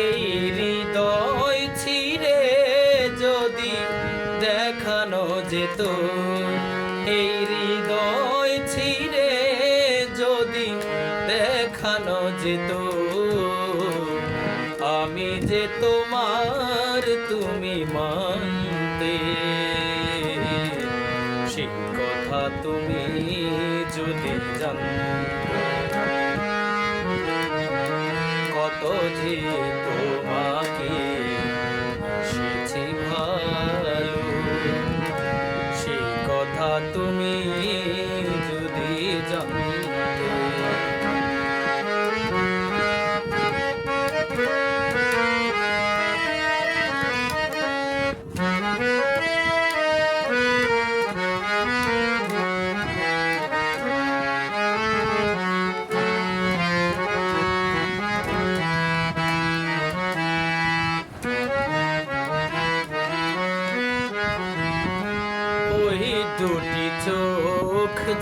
এই হৃদয় ছিঁড়ে যদি দেখানো যেত, এই হৃদয় ছিঁড়ে যদি দেখানো যেত, আমি যে তোমার তুমি মানতে। সেই কথা তুমি যদি জানতে কত যে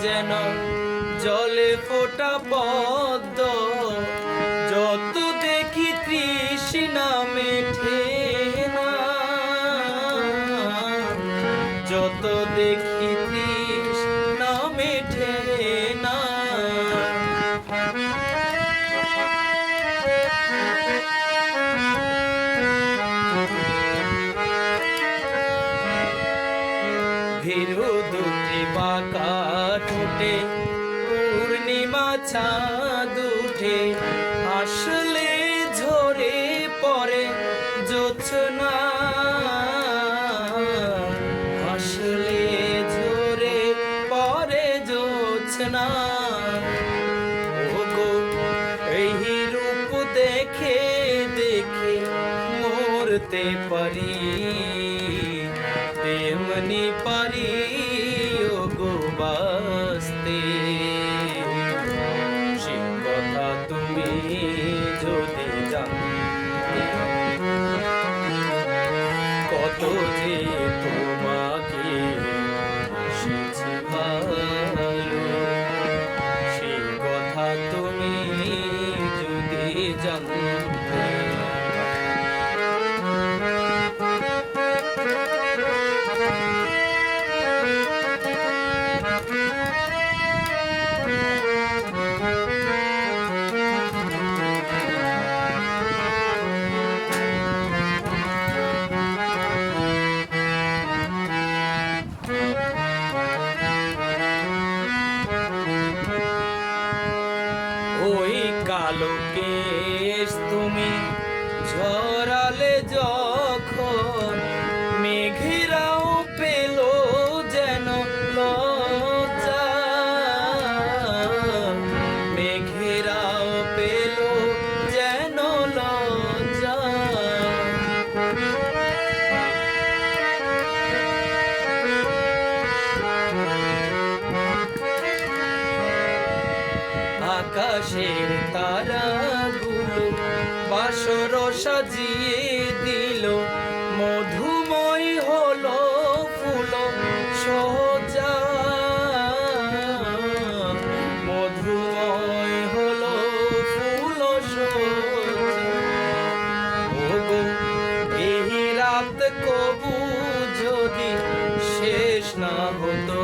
যেন জলে ফোটা পদ্ম। যত দেখি তৃষ্ণা মেঠে যত দেখি তৃষ্ণা চাঁদ উঠে আসলে ঝরে পড়ে জোছনা আসলে ঝরে পড়ে জোছনা ওগো, এই রূপ দেখে দেখে মরতে পারি। তেমনি পারি ওগো বাসতে কত যে যখন মেঘেরাও পেল যেন লজ্জা মেঘেরাও পেল যেন লজ্জা। আকাশের তারাগুলো বাসর সাজিয়ে কবু যদি শেষ না হতো।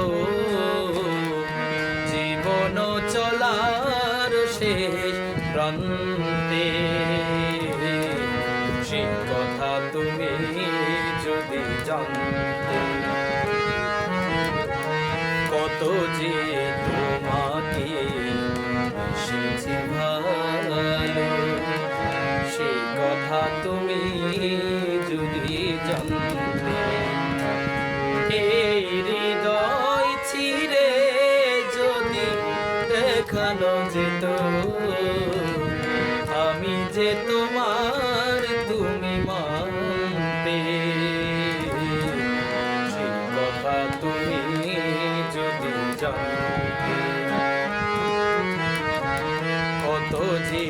জীবন চলার শেষ প্রান্তে। সে কথা তুমি যদি জানতে। কত যে তোমাকে জানো যেত আমি যে তোমার তুমি মানতে। কথা তুমি যদি জানো কত যে